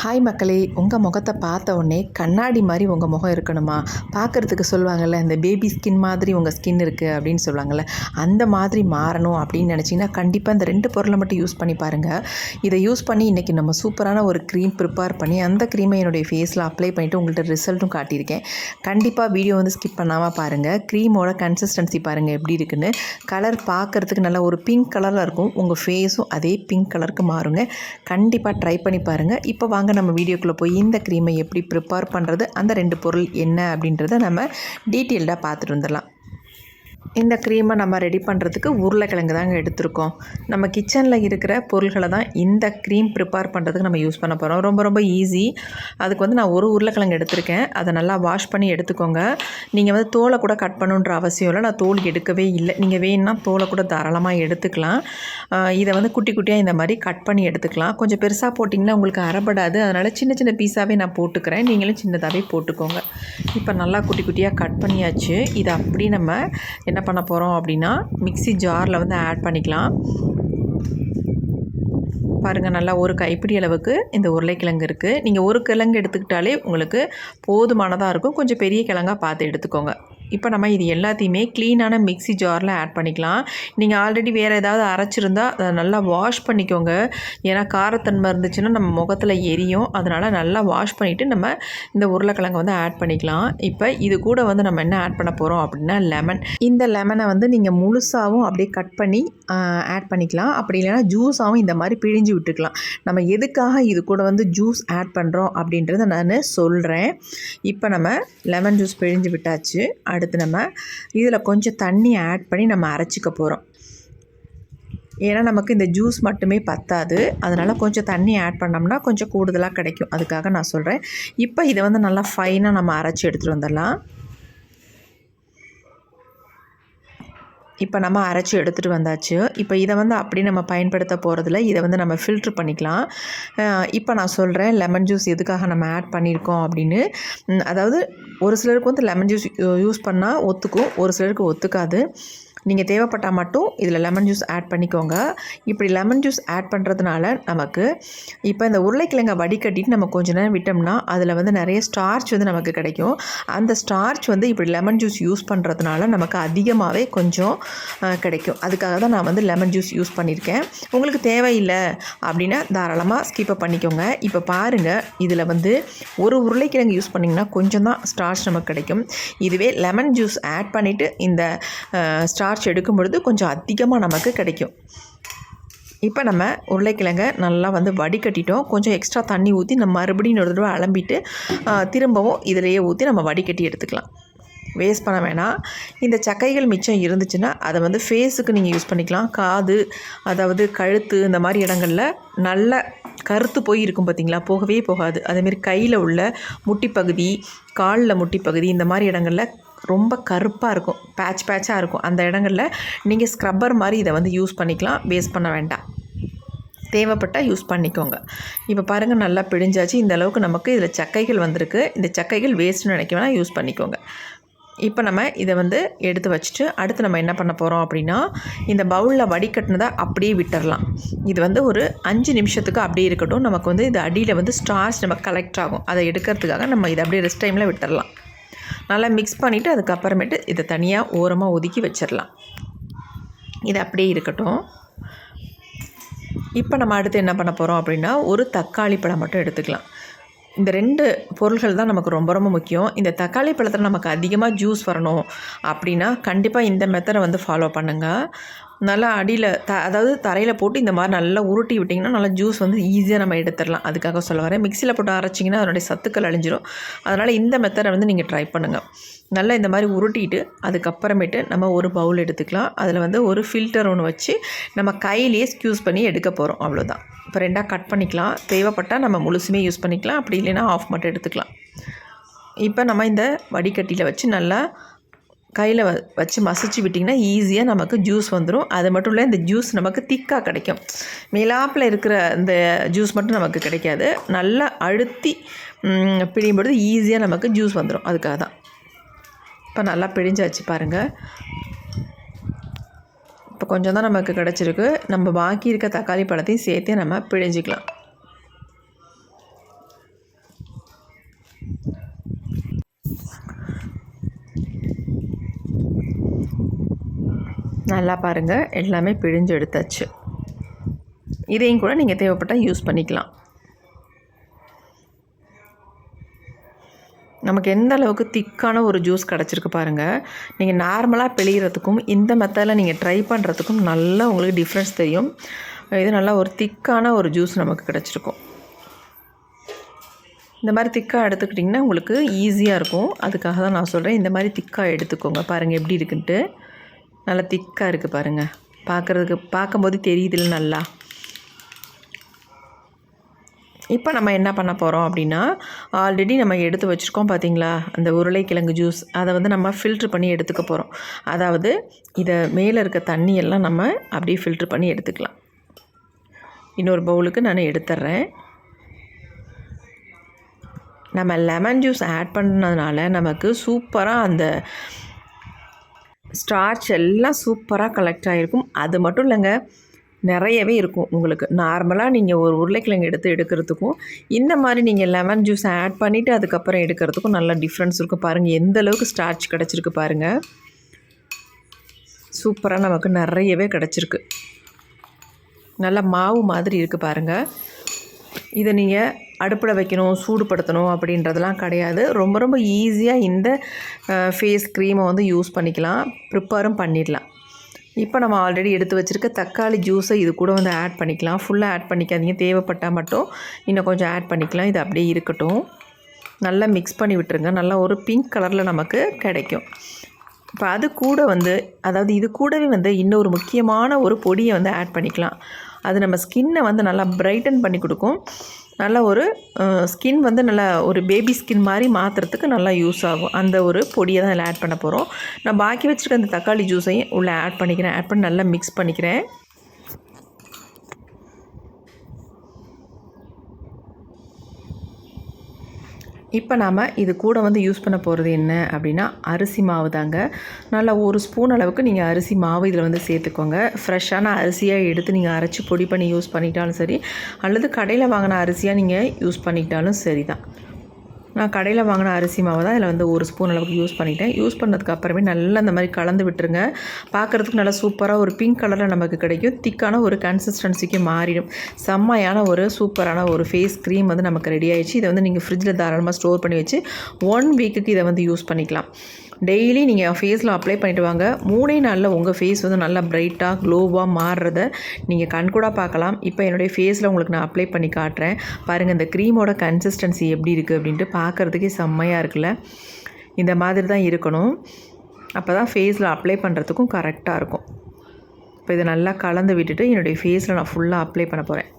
Hi மக்களே உங்கள் முகத்தை பார்த்த உடனே கண்ணாடி மாதிரி உங்கள் முகம் இருக்கணுமா? பார்க்குறதுக்கு சொல்லுவாங்கள்ல இந்த பேபி ஸ்கின் மாதிரி உங்கள் ஸ்கின் இருக்குது அப்படின்னு சொல்லுவாங்கள்ல அந்த மாதிரி மாறணும் அப்படின்னு நினச்சிங்கன்னா கண்டிப்பாக இந்த ரெண்டு பொருளை மட்டும் யூஸ் பண்ணி பாருங்கள் இதை யூஸ் பண்ணி இன்றைக்கி நம்ம சூப்பரான ஒரு க்ரீம் ப்ரிப்பேர் பண்ணி அந்த க்ரீமை என்னுடைய ஃபேஸில் அப்ளை பண்ணிவிட்டு உங்கள்கிட்ட ரிசல்ட்டும் காட்டியிருக்கேன். கண்டிப்பாக வீடியோ வந்து ஸ்கிப் பண்ணாமல் பாருங்கள் க்ரீமோட கன்சிஸ்டன்சி பாருங்கள் எப்படி இருக்குன்னு. கலர் பார்க்குறதுக்கு நல்லா ஒரு பிங்க் கலரில் இருக்கும். உங்கள் ஃபேஸும் அதே பிங்க் கலருக்கு மாறுங்க. கண்டிப்பாக ட்ரை பண்ணி பாருங்கள் இப்போ வாங்க நம்ம வீடியோக்குள்ளே போய் இந்த க்ரீமை எப்படி ப்ரிப்பேர் பண்ணுறது அந்த ரெண்டு பொருள் என்ன அப்படின்றத நம்ம டீட்டெயில்டாக பார்த்துட்டு வந்துடலாம். இந்த க்ரீமை நம்ம ரெடி பண்ணுறதுக்கு உருளைக்கிழங்கு தாங்க எடுத்திருக்கோம். நம்ம கிச்சனில் இருக்கிற பொருள்களை தான் இந்த க்ரீம் ப்ரிப்பேர் பண்ணுறதுக்கு நம்ம யூஸ் பண்ண போகிறோம் ரொம்ப ரொம்ப ஈஸி அதுக்கு வந்து நான் ஒரு உருளைக்கிழங்கு எடுத்திருக்கேன். அதை நல்லா வாஷ் பண்ணி எடுத்துக்கோங்க. நீங்கள் வந்து தோலை கூட கட் பண்ணுன்ற அவசியம் இல்லை. நான் தோல் எடுக்கவே இல்லை. நீங்கள் வேணும்னா தோலை கூட தாராளமாக எடுத்துக்கலாம். இதை வந்து குட்டி குட்டியாக இந்த மாதிரி கட் பண்ணி எடுத்துக்கலாம். கொஞ்சம் பெருசாக போட்டிங்கன்னா உங்களுக்கு அறப்படாது. அதனால் சின்ன சின்ன பீஸாகவே நான் போட்டுக்கிறேன். நீங்களும் சின்னதாகவே போட்டுக்கோங்க. இப்போ நல்லா குட்டி குட்டியாக கட் பண்ணியாச்சு. இதை அப்படி நம்ம என்ன பண்ண போகிறோம் அப்படின்னா மிக்ஸி ஜாரில் வந்து ஆட் பண்ணிக்கலாம். பாருங்கள் நல்லா ஒரு கைப்பிடி அளவுக்கு இந்த உருளைக்கிழங்கு இருக்குது நீங்கள் ஒரு கிழங்கு எடுத்துக்கிட்டாலே உங்களுக்கு போதுமானதாக இருக்கும். கொஞ்சம் பெரிய கிழங்காக பார்த்து எடுத்துக்கோங்க. இப்போ நம்ம இது எல்லாத்தையுமே க்ளீனான மிக்ஸி ஜாரில் ஆட் பண்ணிக்கலாம். நீங்கள் ஆல்ரெடி வேறு ஏதாவது அரைச்சிருந்தா அதை நல்லா வாஷ் பண்ணிக்கோங்க. ஏன்னா காரத்தன்மை இருந்துச்சுன்னா நம்ம முகத்தில் எரியும். அதனால் நல்லா வாஷ் பண்ணிவிட்டு நம்ம இந்த உருளைக்கிழங்கு வந்து ஆட் பண்ணிக்கலாம். இப்போ இது கூட வந்து நம்ம என்ன ஆட் பண்ண போகிறோம் அப்படின்னா லெமன் இந்த லெமனை வந்து நீங்கள் முழுசாகவும் அப்படியே கட் பண்ணி ஆட் பண்ணிக்கலாம். அப்படி இல்லைன்னா ஜூஸாகவும் இந்த மாதிரி பிழிஞ்சு விட்டுக்கலாம். நம்ம எதுக்காக இது கூட வந்து ஜூஸ் ஆட் பண்ணுறோம் அப்படின்றத நான் சொல்கிறேன் இப்போ நம்ம லெமன் ஜூஸ் பிழிஞ்சு விட்டாச்சு. அடுத்து நம்ம இதில் கொஞ்சம் தண்ணி ஆட் பண்ணி நம்ம அரைச்சிக்க போகிறோம். ஏன்னா நமக்கு இந்த ஜூஸ் மட்டுமே பத்தாது. அதனால் கொஞ்சம் தண்ணி ஆட் பண்ணோம்னா கொஞ்சம் கூடுதலாக கிடைக்கும். அதுக்காக நான் சொல்கிறேன் இப்போ இதை வந்து நல்லா ஃபைனாக நம்ம அரைச்சி எடுத்துகிட்டு வந்துடலாம். இப்போ நம்ம அரைச்சி எடுத்துகிட்டு வந்தாச்சு. இப்போ இதை வந்து அப்படி நம்ம பயன்படுத்த போகிறதில்ல இதை வந்து நம்ம ஃபில்ட்ரு பண்ணிக்கலாம். இப்போ நான் சொல்கிறேன் லெமன் ஜூஸ் எதுக்காக நம்ம ஆட் பண்ணியிருக்கோம் அப்படின்னு. அதாவது ஒரு சிலருக்கு வந்து லெமன் ஜூஸ் யூஸ் பண்ணால் ஒத்துக்கும் ஒரு சிலருக்கு ஒத்துக்காது. நீங்கள் தேவைப்பட்டால் மட்டும் இதில் லெமன் ஜூஸ் ஆட் பண்ணிக்கோங்க. இப்படி லெமன் ஜூஸ் ஆட் பண்ணுறதுனால நமக்கு இப்போ இந்த உருளைக்கிழங்கை வடிகட்டிட்டு நம்ம கொஞ்ச நேரம் விட்டோம்னா அதில் வந்து நிறைய ஸ்டார்ச் வந்து நமக்கு கிடைக்கும். அந்த ஸ்டார்ச் வந்து இப்படி லெமன் ஜூஸ் யூஸ் பண்ணுறதுனால நமக்கு அதிகமாகவே கொஞ்சம் கிடைக்கும். அதுக்காக தான் நான் வந்து லெமன் ஜூஸ் யூஸ் பண்ணியிருக்கேன் உங்களுக்கு தேவையில்லை அப்படின்னா தாராளமாக ஸ்கிப்பை பண்ணிக்கோங்க. இப்போ பாருங்கள் இதில் வந்து ஒரு உருளைக்கிழங்கு யூஸ் பண்ணிங்கன்னா கொஞ்சம் தான் ஸ்டார்ச் நமக்கு கிடைக்கும். இதுவே லெமன் ஜூஸ் ஆட் பண்ணிவிட்டு இந்த ஸ்டார்ச் எடுக்கும் பொழுது கொஞ்சம் அதிகமாக நமக்கு கிடைக்கும். இப்போ நம்ம உருளைக்கிழங்க நல்லா வந்து வடிகட்டிட்டோம். கொஞ்சம் எக்ஸ்ட்ரா தண்ணி ஊற்றி நம்ம மறுபடியும் ஒரு தடவை அலம்பிட்டு திரும்பவும் இதிலையே ஊற்றி நம்ம வடிகட்டி எடுத்துக்கலாம். வேஸ்ட் பண்ண வேணாம். இந்த சக்கைகள் மிச்சம் இருந்துச்சுன்னா அதை வந்து ஃபேஸுக்கு நீங்கள் யூஸ் பண்ணிக்கலாம். காது அதாவது கழுத்து இந்த மாதிரி இடங்களில் நல்ல கருத்து போய் இருக்கும் பார்த்தீங்களா போகவே போகாது. அதேமாரி கையில் உள்ள முட்டி பகுதி காலில் முட்டி பகுதி இந்த மாதிரி இடங்களில் ரொம்ப கருப்பாக இருக்கும் பேட்ச் பேட்சாக இருக்கும். அந்த இடங்களில் நீங்கள் ஸ்க்ரப்பர் மாதிரி இதை வந்து யூஸ் பண்ணிக்கலாம் வேஸ்ட் பண்ண வேண்டாம். தேவைப்பட்டால் யூஸ் பண்ணிக்கோங்க. இப்போ பாருங்கள் நல்லா பிழிஞ்சாச்சு. இந்த அளவுக்கு நமக்கு இதில் சக்கைகள் வந்திருக்கு. இந்த சக்கைகள் வேஸ்ட்னு நினைக்க வேணால் யூஸ் பண்ணிக்கோங்க. இப்போ நம்ம இதை வந்து எடுத்து வச்சுட்டு அடுத்து நம்ம என்ன பண்ண போகிறோம் அப்படின்னா இந்த பவுலில் வடிகட்டினதை அப்படியே விட்டுறலாம். இது வந்து ஒரு அஞ்சு நிமிஷத்துக்கு அப்படியே இருக்கட்டும். நமக்கு வந்து இது அடியில் வந்து ஸ்டார்ச் நமக்கு கலெக்ட் ஆகும். அதை எடுக்கிறதுக்காக நம்ம இதை அப்படியே ரெஸ்ட் டைமில் விட்டுறலாம். நல்லா மிக்ஸ் பண்ணிவிட்டு அதுக்கப்புறமேட்டு இதை தனியாக ஓரமாக ஒதுக்கி வச்சிடலாம். இது அப்படியே இருக்கட்டும். இப்போ நம்ம அடுத்து என்ன பண்ண போகிறோம் அப்படின்னா ஒரு தக்காளி பழம் மட்டும் எடுத்துக்கலாம். இந்த ரெண்டு பொருள்கள் தான் நமக்கு ரொம்ப ரொம்ப முக்கியம். இந்த தக்காளி பழத்தில் நமக்கு அதிகமாக ஜூஸ் வரணும் அப்படின்னா கண்டிப்பாக இந்த மெத்தடை வந்து ஃபாலோ பண்ணுங்கள் நல்லா அடியில் த அதாவது தரையில் போட்டு இந்த மாதிரி நல்லா உருட்டி விட்டிங்கன்னா நல்லா ஜூஸ் வந்து ஈஸியாக நம்ம எடுத்துடலாம். அதுக்காக சொல்ல வரேன். மிக்சியில் போட்டு அரைச்சிங்கன்னா அதனுடைய சத்துக்கள் அழிஞ்சிரும். அதனால் இந்த மெத்தடை வந்து நீங்கள் ட்ரை பண்ணுங்கள் நல்லா இந்த மாதிரி உருட்டிட்டு அதுக்கப்புறமேட்டு நம்ம ஒரு பவுல் எடுத்துக்கலாம். அதில் வந்து ஒரு ஃபில்டர் ஒன்று வச்சு நம்ம கையிலேயே ஸ்க்யூஸ் பண்ணி எடுக்க போகிறோம் அவ்வளோதான் இப்போ ரெண்டாக கட் பண்ணிக்கலாம். தேவைப்பட்டால் நம்ம முழுசுமே யூஸ் பண்ணிக்கலாம். அப்படி இல்லைன்னா ஆஃப் மட்டும் எடுத்துக்கலாம். இப்போ நம்ம இந்த வடிகட்டியில் வச்சு நல்லா கையில் வ வச்சு மசிச்சு விட்டிங்கன்னா ஈஸியாக நமக்கு ஜூஸ் வந்துடும் அது மட்டும் இல்லை இந்த ஜூஸ் நமக்கு திக்காக கிடைக்கும். மேலாப்பில் இருக்கிற இந்த ஜூஸ் மட்டும் நமக்கு கிடைக்காது. நல்லா அழுத்தி பிழியும்பொழுது பிழியும் பொழுது ஈஸியாக நமக்கு ஜூஸ் வந்துடும் அதுக்காக தான். இப்போ நல்லா பிழிஞ்சாச்சு பாருங்கள் இப்போ கொஞ்சம் தான் நமக்கு கிடச்சிருக்கு. நம்ம பாக்கி இருக்க தக்காளி பழத்தையும் சேர்த்தே நம்ம பிழிஞ்சிக்கலாம். நல்லா பாருங்கள் எல்லாமே பிழிஞ்சு எடுத்தாச்சு. இதையும் கூட நீங்கள் தேவைப்பட்டால் யூஸ் பண்ணிக்கலாம். நமக்கு எந்த அளவுக்கு திக்கான ஒரு ஜூஸ் கிடச்சிருக்கு பாருங்கள் நீங்கள் நார்மலாக பிழிகிறதுக்கும் இந்த மெத்தடில் நீங்கள் ட்ரை பண்ணுறதுக்கும் நல்லா உங்களுக்கு டிஃப்ரென்ஸ் தெரியும். இது நல்லா ஒரு திக்கான ஒரு ஜூஸ் நமக்கு கிடச்சிருக்கும். இந்த மாதிரி திக்காக எடுத்துக்கிட்டிங்கன்னா உங்களுக்கு ஈஸியாக இருக்கும். அதுக்காக தான் நான் சொல்கிறேன் இந்த மாதிரி திக்காக எடுத்துக்கோங்க. பாருங்கள் எப்படி இருக்குன்ட்டு. நல்லா திக்காக இருக்குது பாருங்கள் பார்க்குறதுக்கு பார்க்கும்போது தெரியுதுல்ல நல்லா. இப்போ நம்ம என்ன பண்ண போகிறோம் அப்படின்னா ஆல்ரெடி நம்ம எடுத்து வச்சுருக்கோம் பார்த்தீங்களா அந்த உருளைக்கிழங்கு ஜூஸ் அதை வந்து நம்ம ஃபில்ட்ரு பண்ணி எடுத்துக்க போகிறோம் அதாவது இதை மேலே இருக்க தண்ணியெல்லாம் நம்ம அப்படியே ஃபில்ட்ரு பண்ணி எடுத்துக்கலாம். இன்னொரு பவுலுக்கு நான் எடுத்துட்றேன் நம்ம லெமன் ஜூஸ் ஆட் பண்ணதுனால நமக்கு சூப்பராக அந்த ஸ்டார்ச் எல்லாம் சூப்பராக கலெக்ட் ஆகிருக்கும் அது மட்டும் இல்லைங்க நிறையவே இருக்கும் உங்களுக்கு. நார்மலாக நீங்கள் ஒரு உருளைக்கிழங்கு எடுத்து எடுக்கிறதுக்கும் இந்த மாதிரி நீங்கள் லெமன் ஜூஸ் ஆட் பண்ணிவிட்டு அதுக்கப்புறம் எடுக்கிறதுக்கும் நல்ல டிஃப்ரென்ஸ் இருக்கும். பாருங்கள் எந்த அளவுக்கு ஸ்டார்ச் கிடச்சிருக்கு பாருங்கள் சூப்பராக நமக்கு நிறையவே கிடச்சிருக்கு. நல்ல மாவு மாதிரி இருக்குது பாருங்கள் இதை நீங்கள் அடுப்பில் வைக்கணும் சூடுபடுத்தணும் அப்படின்றதெல்லாம் கிடையாது. ரொம்ப ரொம்ப ஈஸியாக இந்த ஃபேஸ் க்ரீமை வந்து யூஸ் பண்ணிக்கலாம். ப்ரிப்பேரும் பண்ணிடலாம். இப்போ நம்ம ஆல்ரெடி எடுத்து வச்சுருக்க தக்காளி ஜூஸை இது கூட வந்து ஆட் பண்ணிக்கலாம். ஃபுல்லாக ஆட் பண்ணிக்காதீங்க. தேவைப்பட்டால் மட்டும் இன்னும் கொஞ்சம் ஆட் பண்ணிக்கலாம். இது அப்படியே இருக்கட்டும். நல்லா மிக்ஸ் பண்ணி விட்டுருங்க. நல்லா ஒரு பிங்க் கலரில் நமக்கு கிடைக்கும். இப்போ அது கூட வந்து அதாவது இது கூடவே வந்து இன்னொரு முக்கியமான ஒரு பொடியை வந்து ஆட் பண்ணிக்கலாம். அது நம்ம ஸ்கின்னை வந்து நல்லா பிரைட்டன் பண்ணி கொடுக்கும். நல்ல ஒரு ஸ்கின் வந்து நல்லா ஒரு பேபி ஸ்கின் மாதிரி மாற்றுறதுக்கு நல்லா யூஸ் ஆகும். அந்த ஒரு பொடியை தான் இதில் ஆட் பண்ண போகிறோம் நான் பாக்கி வச்சுருக்க அந்த தக்காளி ஜூஸையும் உள்ளே ஆட் பண்ணிக்கிறேன். ஆட் பண்ணி நல்லா மிக்ஸ் பண்ணிக்கிறேன். இப்போ நாம் இது கூட வந்து யூஸ் பண்ண போகிறது என்ன அப்படின்னா அரிசி மாவு தாங்க. நல்லா ஒரு ஸ்பூன் அளவுக்கு நீங்கள் அரிசி மாவு இதில் வந்து சேர்த்துக்கோங்க. ஃப்ரெஷ்ஷான அரிசியாக எடுத்து நீங்கள் அரைச்சி பொடி பண்ணி யூஸ் பண்ணிக்கிட்டாலும் சரி அல்லது கடையில் வாங்கின அரிசியாக நீங்கள் யூஸ் பண்ணிக்கிட்டாலும் சரி தான் நான் கடையில் வாங்கின அரிசி மாவு தான் இதில் வந்து ஒரு ஸ்பூன் அளவுக்கு யூஸ் பண்ணிட்டேன். யூஸ் பண்ணதுக்கு அப்புறமே நல்லா அந்த மாதிரி கலந்து விட்டுருங்க. பார்க்குறதுக்கு நல்லா சூப்பராக ஒரு பிங்க் கலரில் நமக்கு கிடைக்கும். திக்கான ஒரு கன்சிஸ்டன்சிக்கு மாறிடும். செம்மையான ஒரு சூப்பரான ஒரு ஃபேஸ் க்ரீம் வந்து நமக்கு ரெடி ஆயிடுச்சு. இதை வந்து நீங்கள் ஃப்ரிட்ஜில் தாராளமாக ஸ்டோர் பண்ணி வச்சு ஒன் வீக்குக்கு இதை வந்து யூஸ் பண்ணிக்கலாம். டெய்லி நீங்கள் ஃபேஸில் அப்ளை பண்ணிட்டு வாங்க. மூணே நாளில் உங்கள் ஃபேஸ் வந்து நல்லா ப்ரைட்டாக க்ளோவாக மாறுறத நீங்கள் கண்கூடாக பார்க்கலாம். இப்போ என்னுடைய ஃபேஸில் உங்களுக்கு நான் அப்ளை பண்ணி காட்டுறேன். பாருங்கள் இந்த க்ரீமோட கன்சிஸ்டன்சி எப்படி இருக்குது அப்படின்ட்டு பார்க்குறதுக்கே செம்மையாக இருக்குல்ல? இந்த மாதிரி தான் இருக்கணும். அப்போ தான் ஃபேஸில் அப்ளை பண்ணுறதுக்கும் கரெக்டாக இருக்கும். இப்போ இதை நல்லா கலந்து விட்டுட்டு என்னுடைய ஃபேஸில் நான் ஃபுல்லாக அப்ளை பண்ண போகிறேன்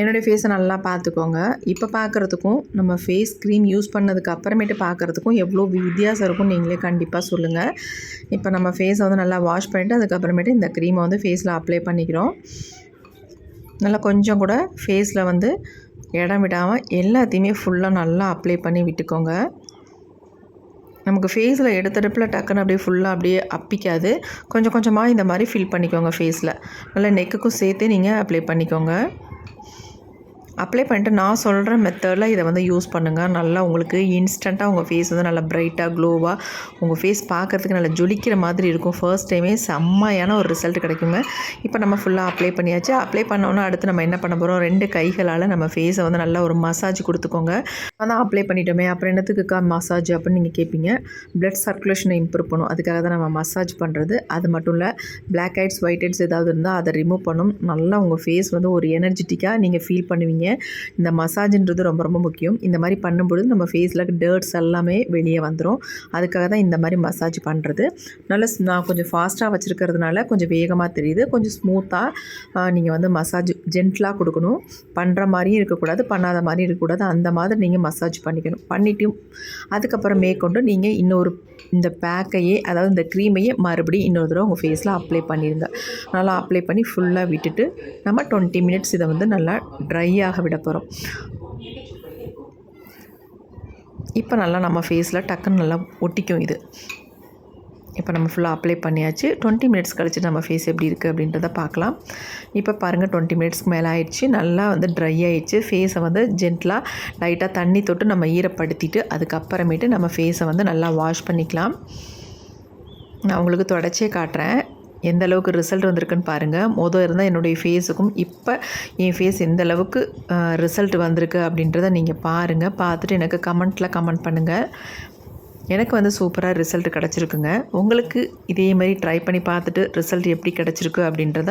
என்னுடைய ஃபேஸை நல்லா பார்த்துக்கோங்க. இப்போ பார்க்குறதுக்கும் நம்ம ஃபேஸ் க்ரீம் யூஸ் பண்ணதுக்கு அப்புறமேட்டு பார்க்குறதுக்கும் எவ்வளோ வித்தியாசம் இருக்கும் நீங்களே கண்டிப்பாக சொல்லுங்கள் இப்போ நம்ம ஃபேஸை வந்து நல்லா வாஷ் பண்ணிவிட்டு அதுக்கப்புறமேட்டு இந்த க்ரீமை வந்து ஃபேஸில் அப்ளை பண்ணிக்கிறோம். நல்லா கொஞ்சம் கூட ஃபேஸில் வந்து இடம் விடாமல் எல்லாத்தையுமே ஃபுல்லாக நல்லா அப்ளை பண்ணி விட்டுக்கோங்க. நமக்கு ஃபேஸில் எடுத்தடுப்பில் டக்குன்னு அப்படியே ஃபுல்லாக அப்படியே அப்பிக்காது. கொஞ்சம் கொஞ்சமாக இந்த மாதிரி ஃபில் பண்ணிக்கோங்க ஃபேஸில் நல்லா நெக்குக்கும் சேர்த்து நீங்கள் அப்ளை பண்ணிக்கோங்க. அப்ளை பண்ணிட்டு நான் சொல்கிற மெத்தடில் இதை வந்து யூஸ் பண்ணுங்கள் நல்லா உங்களுக்கு இன்ஸ்டண்ட்டாக உங்கள் ஃபேஸ் வந்து நல்லா ப்ரைட்டாக க்ளோவாக உங்கள் ஃபேஸ் பார்க்குறதுக்கு நல்லா ஜொலிக்கிற மாதிரி இருக்கும். ஃபர்ஸ்ட் டைமே செம்மையான ஒரு ரிசல்ட் கிடைக்குங்க இப்போ நம்ம ஃபுல்லாக அப்ளை பண்ணியாச்சு. அப்ளை பண்ணோன்னா அடுத்து நம்ம என்ன பண்ண போகிறோம் ரெண்டு கைகளால் நம்ம ஃபேஸை வந்து நல்லா ஒரு மசாஜ் கொடுத்துக்கோங்க. அதான் அப்ளை பண்ணிட்டோமே. அப்புறம் என்னத்துக்குக்கா மசாஜ் அப்படின்னு நீங்கள் கேட்பீங்க ப்ளட் சர்க்குலேஷனை இம்ப்ரூவ் பண்ணும். அதுக்காக தான் நம்ம மசாஜ் பண்ணுறது அது மட்டும் இல்லை பிளாக் ஹெட்ஸ் ஒயிட் ஹெட்ஸ் ஏதாவது இருந்தால் அதை ரிமூவ் பண்ணும். நல்லா உங்கள் ஃபேஸ் வந்து ஒரு எனர்ஜெட்டிக்காக நீங்கள் ஃபீல் பண்ணுவீங்க. இந்த மசாஜ்ன்றது ரொம்ப ரொம்ப முக்கியம். இந்த மாதிரி பண்ணும்பொழுது நம்ம ஃபேஸில் டேர்ட்ஸ் எல்லாமே வெளியே வந்துடும் அதுக்காக தான் இந்த மாதிரி மசாஜ் பண்ணுறது நல்ல நான் கொஞ்சம் ஃபாஸ்ட்டாக வச்சுருக்கிறதுனால கொஞ்சம் வேகமாக தெரியுது. கொஞ்சம் ஸ்மூத்தாக நீங்கள் வந்து மசாஜ் ஜென்ட்லாக கொடுக்கணும். பண்ணுற மாதிரியும் இருக்கக்கூடாது பண்ணாத மாதிரியும் இருக்கக்கூடாது. அந்த மாதிரி நீங்கள் மசாஜ் பண்ணிக்கணும். பண்ணிவிட்டு அதுக்கப்புறம் மேற்கொண்டு நீங்கள் இன்னொரு இந்த பேக்கையே அதாவது இந்த க்ரீமையே மறுபடியும் இன்னொரு தடவை உங்கள் ஃபேஸில் அப்ளை பண்ணிடுங்க நல்லா அப்ளை பண்ணி ஃபுல்லாக விட்டுட்டு நம்ம டுவெண்ட்டி மினிட்ஸ் இதை வந்து நல்லா ட்ரை ஆக விட போகிறோம் இப்போ நல்லா நம்ம ஃபேஸில் டக்குன்னு நல்லா ஒட்டிக்கும் இது. இப்போ நம்ம ஃபுல்லாக அப்ளை பண்ணியாச்சு. டுவெண்ட்டி மினிட்ஸ் கழிச்சு நம்ம ஃபேஸ் எப்படி இருக்குது அப்படின்றத பார்க்கலாம். இப்போ பாருங்கள் டுவெண்ட்டி மினிட்ஸ்க்கு மேலே ஆயிடுச்சு. நல்லா வந்து ட்ரை ஆயிடுச்சு. ஃபேஸை வந்து ஜென்ட்லாக லைட்டாக தண்ணி தொட்டு நம்ம ஈரப்படுத்திட்டு அதுக்கப்புறமேட்டு நம்ம ஃபேஸை வந்து நல்லா வாஷ் பண்ணிக்கலாம். நான் உங்களுக்கு தொடச்சே காட்டுறேன். எந்த அளவுக்கு ரிசல்ட் வந்திருக்குன்னு பாருங்கள் மொதல் இருந்தால் என்னுடைய ஃபேஸுக்கும் இப்போ என் ஃபேஸ் எந்த அளவுக்கு ரிசல்ட் வந்திருக்கு அப்படின்றத நீங்கள் பாருங்கள் பார்த்துட்டு எனக்கு கமெண்ட்டில் கமெண்ட் பண்ணுங்கள் எனக்கு வந்து சூப்பராக ரிசல்ட் கிடச்சிருக்குங்க. உங்களுக்கு இதே மாதிரி ட்ரை பண்ணி பார்த்துட்டு ரிசல்ட் எப்படி கிடச்சிருக்கு அப்படின்றத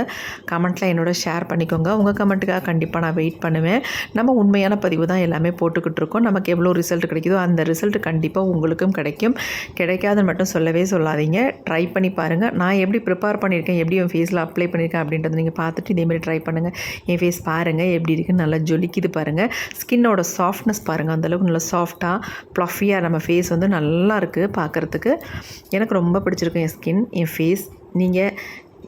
கமெண்ட்டில் என்னோட ஷேர் பண்ணிக்கோங்க. உங்கள் கமெண்ட்டுக்காக கண்டிப்பாக நான் வெயிட் பண்ணுவேன். நம்ம உண்மையான பதிவு தான் எல்லாமே போட்டுக்கிட்டு இருக்கோம். நமக்கு எவ்வளோ ரிசல்ட் கிடைக்குதோ அந்த ரிசல்ட் கண்டிப்பாக உங்களுக்கும் கிடைக்கும். கிடைக்காதுன்னு மட்டும் சொல்லவே சொல்லாதீங்க. ட்ரை பண்ணி பாருங்கள் நான் எப்படி ப்ரிப்பேர் பண்ணியிருக்கேன் எப்படி என் ஃபேஸில் அப்ளை பண்ணியிருக்கேன் அப்படின்றத நீங்கள் பார்த்துட்டு இதேமாதிரி ட்ரை பண்ணுங்கள் என் ஃபேஸ் பாருங்கள் எப்படி இருக்குன்னு நல்லா ஜொலிக்குது பாருங்கள் ஸ்கின்னோட சாஃப்ட்னஸ் பாருங்கள் அந்தளவுக்கு நல்லா சாஃப்டாக ப்ளஃபியாக நம்ம ஃபேஸ் வந்து நல்லா நல்லா இருக்குது பார்க்குறதுக்கு. எனக்கு ரொம்ப பிடிச்சிருக்கு என் ஸ்கின் என் ஃபேஸ். நீங்கள்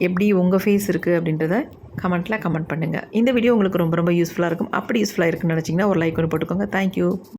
எப்படி உங்கள் ஃபேஸ் இருக்குது அப்படின்றத கமெண்ட்டில் கமெண்ட் பண்ணுங்கள் இந்த வீடியோ உங்களுக்கு ரொம்ப ரொம்ப யூஸ்ஃபுல்லாக இருக்கும். அப்படி யூஸ்ஃபுல்லாக இருக்குன்னு நினச்சிங்கன்னா ஒரு லைக் ஒன்று போட்டுக்கோங்க. தேங்க்யூ